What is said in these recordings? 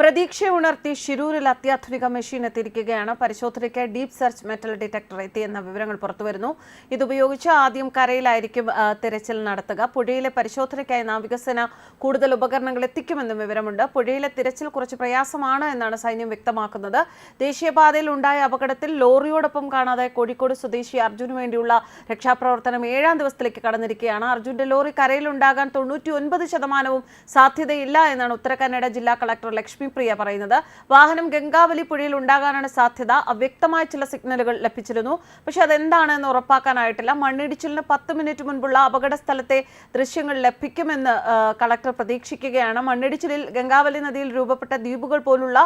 പ്രതീക്ഷയുണർത്തി ഷിരൂരിൽ അത്യാധുനിക മെഷീൻ എത്തിയിരിക്കുകയാണ്. പരിശോധനയ്ക്ക് ഡീപ് സെർച്ച് മെറ്റൽ ഡിറ്റക്ടർ എത്തിയെന്ന വിവരങ്ങൾ പുറത്തുവരുന്നു. ഇതുപയോഗിച്ച് ആദ്യം കരയിലായിരിക്കും തിരച്ചിൽ നടത്തുക. പുഴയിലെ പരിശോധനയ്ക്കായി നാവികസേന കൂടുതൽ ഉപകരണങ്ങൾ എത്തിക്കുമെന്നും വിവരമുണ്ട്. പുഴയിലെ തിരച്ചിൽ കുറച്ച് പ്രയാസമാണ് എന്നാണ് സൈന്യം വ്യക്തമാക്കുന്നത്. ദേശീയപാതയിൽ ഉണ്ടായ അപകടത്തിൽ ലോറിയോടൊപ്പം കാണാതെ കോഴിക്കോട് സ്വദേശി അർജുന് വേണ്ടിയുള്ള രക്ഷാപ്രവർത്തനം ഏഴാം ദിവസത്തിലേക്ക് കടന്നിരിക്കുകയാണ്. അർജുന്റെ ലോറി കരയിലുണ്ടാകാൻ തൊണ്ണൂറ്റി ഒൻപത് ശതമാനവും സാധ്യതയില്ല എന്നാണ് ഉത്തര കന്നഡ ജില്ലാ കളക്ടർ ലക്ഷ്മി പ്രിയ പറയുന്നത്. വാഹനം ഗംഗാവലി പുഴയിൽ ഉണ്ടാകാനാണ് സാധ്യത. അവ്യക്തമായ ചില സിഗ്നലുകൾ ലഭിച്ചിരുന്നു. പക്ഷെ അതെന്താണെന്ന് ഉറപ്പാക്കാനായിട്ടില്ല. മണ്ണിടിച്ചിലിന് പത്ത് മിനിറ്റ് മുൻപുള്ള അപകട സ്ഥലത്തെ ദൃശ്യങ്ങൾ ലഭിക്കുമെന്ന് കളക്ടർ പ്രതീക്ഷിക്കുകയാണ്. മണ്ണിടിച്ചിലിൽ ഗംഗാവലി നദിയിൽ രൂപപ്പെട്ട ദ്വീപുകൾ പോലുള്ള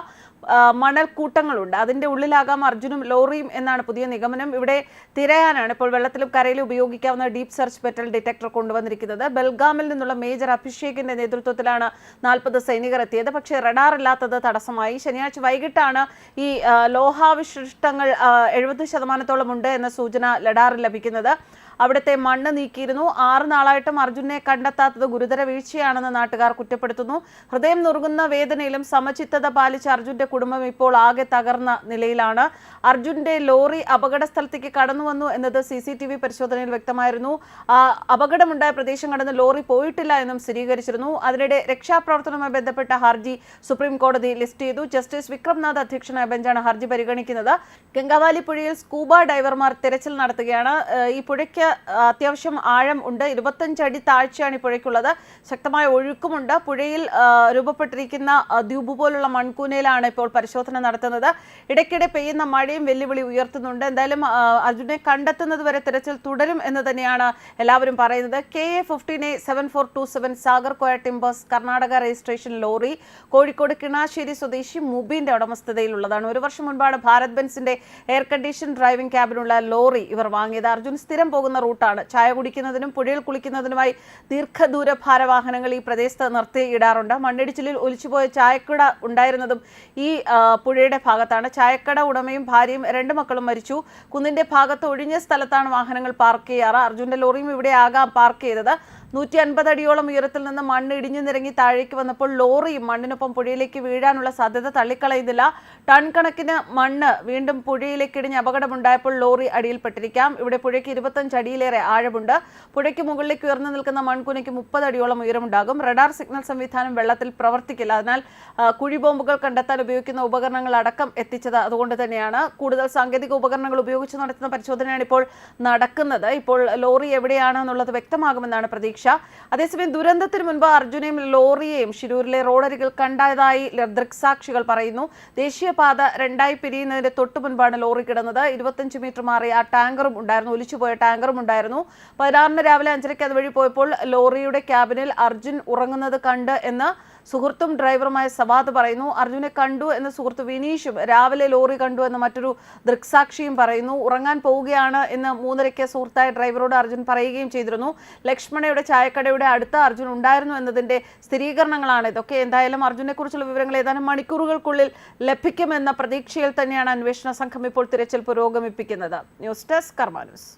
മണൽ മണൽക്കൂട്ടങ്ങളുണ്ട് അതിന്റെ ഉള്ളിലാകാം അർജുനും ലോറിയും എന്നാണ് പുതിയ നിഗമനം. ഇവിടെ തിരയാനാണ് ഇപ്പോൾ വെള്ളത്തിലും കരയിലും ഉപയോഗിക്കാവുന്ന ഡീപ് സെർച്ച് മെറ്റൽ ഡിറ്റക്ടർ കൊണ്ടുവന്നിരിക്കുന്നത്. ബൽഗാമിൽ നിന്നുള്ള മേജർ അഭിഷേകിന്റെ നേതൃത്വത്തിലാണ് നാൽപ്പത് സൈനികർ എത്തിയത്. പക്ഷേ റഡാർ ഇല്ലാത്തത് തടസ്സമായി. ശനിയാഴ്ച വൈകിട്ടാണ് ഈ ലോഹാവിശിഷ്ടങ്ങൾ എഴുപത് ശതമാനത്തോളം ഉണ്ട് എന്ന സൂചന ലഡാറിൽ ലഭിക്കുന്നത്. അവിടുത്തെ മണ്ണ് നീക്കിയിരുന്നു. ആറ് നാളായിട്ടും അർജുനെ കണ്ടെത്താത്തത് ഗുരുതര വീഴ്ചയാണെന്ന് നാട്ടുകാർ കുറ്റപ്പെടുത്തുന്നു. ഹൃദയം നുറുകുന്ന വേദനയിലും സമചിത്തത പാലിച്ച അർജുന്റെ കുടുംബം ഇപ്പോൾ ആകെ തകർന്ന നിലയിലാണ്. അർജുന്റെ ലോറി അപകട സ്ഥലത്തേക്ക് കടന്നു വന്നു എന്നത് സി സി ടി വി പരിശോധനയിൽ വ്യക്തമായിരുന്നു. അപകടമുണ്ടായ പ്രദേശം കടന്ന് ലോറി പോയിട്ടില്ല എന്നും സ്ഥിരീകരിച്ചിരുന്നു. അതിനിടെ രക്ഷാപ്രവർത്തനവുമായി ബന്ധപ്പെട്ട ഹർജി സുപ്രീം കോടതി ലിസ്റ്റ് ചെയ്തു. ജസ്റ്റിസ് വിക്രംനാഥ് അധ്യക്ഷനായ ബെഞ്ചാണ് ഹർജി പരിഗണിക്കുന്നത്. ഗംഗാവാലി പുഴയിൽ സ്കൂബ ഡൈവർമാർ തെരച്ചിൽ നടത്തുകയാണ്. ഈ പുഴയ്ക്ക് അത്യാവശ്യം ആഴം ഉണ്ട്. ഇരുപത്തഞ്ചടി താഴ്ചയാണ് ഈ പുഴയ്ക്കുള്ളത് ശക്തമായ ഒഴുക്കുമുണ്ട്. പുഴയിൽ രൂപപ്പെട്ടിരിക്കുന്ന ദ്വീപ് പോലുള്ള മൺകൂനയിലാണ് ഇപ്പോൾ പരിശോധന നടത്തുന്നത്. ഇടയ്ക്കിടെ പെയ്യുന്ന മഴയും വെല്ലുവിളി ഉയർത്തുന്നുണ്ട്. എന്തായാലും അർജുനെ കണ്ടെത്തുന്നത് വരെ തിരച്ചിൽ തുടരും എന്ന് തന്നെയാണ് എല്ലാവരും പറയുന്നത്. K A fifteen A seven four two seven Sagarkoya timbers Karnataka registration lorry Kozhikode Kinassery സ്വദേശി മുബീന്റെ ഉടമസ്ഥതയിലുള്ളതാണ്. ഒരു വർഷം മുൻപാണ് ഭാരത് ബെൻസിന്റെ എയർ കണ്ടീഷൻ ഡ്രൈവിംഗ് ക്യാബിനുള്ള ലോറി ഇവർ വാങ്ങിയത്. അർജുൻ സ്ഥിരം പോകുന്ന റൂട്ടാണ്. ചായ കുടിക്കുന്നതിനും പുഴയിൽ കുളിക്കുന്നതിനുമായി ദീർഘദൂര ഭാരവാഹനങ്ങൾ ഈ പ്രദേശത്ത് നിർത്തിയിടാറുണ്ട്. മണ്ണിടിച്ചിലിൽ ഒലിച്ചുപോയ ചായക്കട ഉണ്ടായിരുന്നതും ഈ പുഴയുടെ ഭാഗത്താണ്. ചായക്കട ഉടമയും ഭാര്യയും രണ്ടു മക്കളും മരിച്ചു. കുന്നിന്റെ ഭാഗത്ത് ഒഴിഞ്ഞ സ്ഥലത്താണ് വാഹനങ്ങൾ പാർക്ക് ചെയ്യാറ്. അർജുന്റെ ലോറിയും ഇവിടെ ആകാം പാർക്ക് ചെയ്തത്. നൂറ്റി അൻപത് അടിയോളം ഉയരത്തിൽ നിന്ന് മണ്ണ് ഇടിഞ്ഞു നിരങ്ങി താഴേക്ക് വന്നപ്പോൾ ലോറിയും മണ്ണിനൊപ്പം പുഴയിലേക്ക് വീഴാനുള്ള സാധ്യത തള്ളിക്കളയുന്നില്ല. ടൺ കണക്കിന് മണ്ണ് വീണ്ടും പുഴയിലേക്ക് ഇടിഞ്ഞ് അപകടമുണ്ടായപ്പോൾ ലോറി അടിയിൽപ്പെട്ടിരിക്കാം. ഇവിടെ പുഴയ്ക്ക് ഇരുപത്തഞ്ച് അടിയിലേറെ ആഴമുണ്ട്. പുഴയ്ക്ക് മുകളിലേക്ക് ഉയർന്നു നിൽക്കുന്ന മൺകുനയ്ക്ക് മുപ്പത് അടിയോളം ഉയരമുണ്ടാകും. റഡാർ സിഗ്നൽ സംവിധാനം വെള്ളത്തിൽ പ്രവർത്തിക്കില്ല. അതിനാൽ കുഴിബോംബുകൾ കണ്ടെത്താൻ ഉപയോഗിക്കുന്ന ഉപകരണങ്ങൾ അടക്കം എത്തിച്ചത് അതുകൊണ്ട് തന്നെയാണ്. കൂടുതൽ സാങ്കേതിക ഉപകരണങ്ങൾ ഉപയോഗിച്ച് നടത്തുന്ന പരിശോധനയാണ് ഇപ്പോൾ നടക്കുന്നത്. ഇപ്പോൾ ലോറി എവിടെയാണെന്നുള്ളത് വ്യക്തമാകുമെന്നാണ് പ്രതീക്ഷ. അതേസമയം ദുരന്തത്തിന് മുൻപ് അർജുനെയും ലോറിയെയും ശിരൂരിലെ റോഡരികിൽ കണ്ടതായി ദൃക്സാക്ഷികൾ പറയുന്നു. ദേശീയപാത രണ്ടായി പിരിയുന്നതിന്റെ തൊട്ടു മുൻപാണ് ലോറി കിടന്നത്. ഇരുപത്തഞ്ച് മീറ്റർ മാറി ആ ടാങ്കറും ഉണ്ടായിരുന്നു ഒലിച്ചുപോയ ടാങ്കറും ഉണ്ടായിരുന്നു. പതിനാറിന് രാവിലെ അഞ്ചരയ്ക്ക് അതുവഴി പോയപ്പോൾ ലോറിയുടെ ക്യാബിനിൽ അർജുൻ ഉറങ്ങുന്നത് കണ്ട് എന്ന് സുഹൃത്തും ഡ്രൈവറുമായ സവാദ് പറയുന്നു അർജുനെ കണ്ടു എന്ന് സുഹൃത്ത് വിനീഷും രാവിലെ ലോറി കണ്ടു എന്ന് മറ്റൊരു ദൃക്സാക്ഷിയും പറയുന്നു. ഉറങ്ങാൻ പോവുകയാണ് എന്ന് മൂന്നരയ്ക്ക് സുഹൃത്തായ ഡ്രൈവറോട് അർജുൻ പറയുകയും ചെയ്തിരുന്നു. ലക്ഷ്മണയുടെ ചായക്കടയുടെ അടുത്ത് അർജുൻ ഉണ്ടായിരുന്നു എന്നതിന്റെ സ്ഥിരീകരണങ്ങളാണ് ഇതൊക്കെ. എന്തായാലും അർജുനെ കുറിച്ചുള്ള വിവരങ്ങൾ ഏതാനും മണിക്കൂറുകൾക്കുള്ളിൽ ലഭിക്കുമെന്ന പ്രതീക്ഷയിൽ തന്നെയാണ് അന്വേഷണ സംഘം ഇപ്പോൾ തിരച്ചിൽ പുരോഗമിപ്പിക്കുന്നത്. News desk Karma news.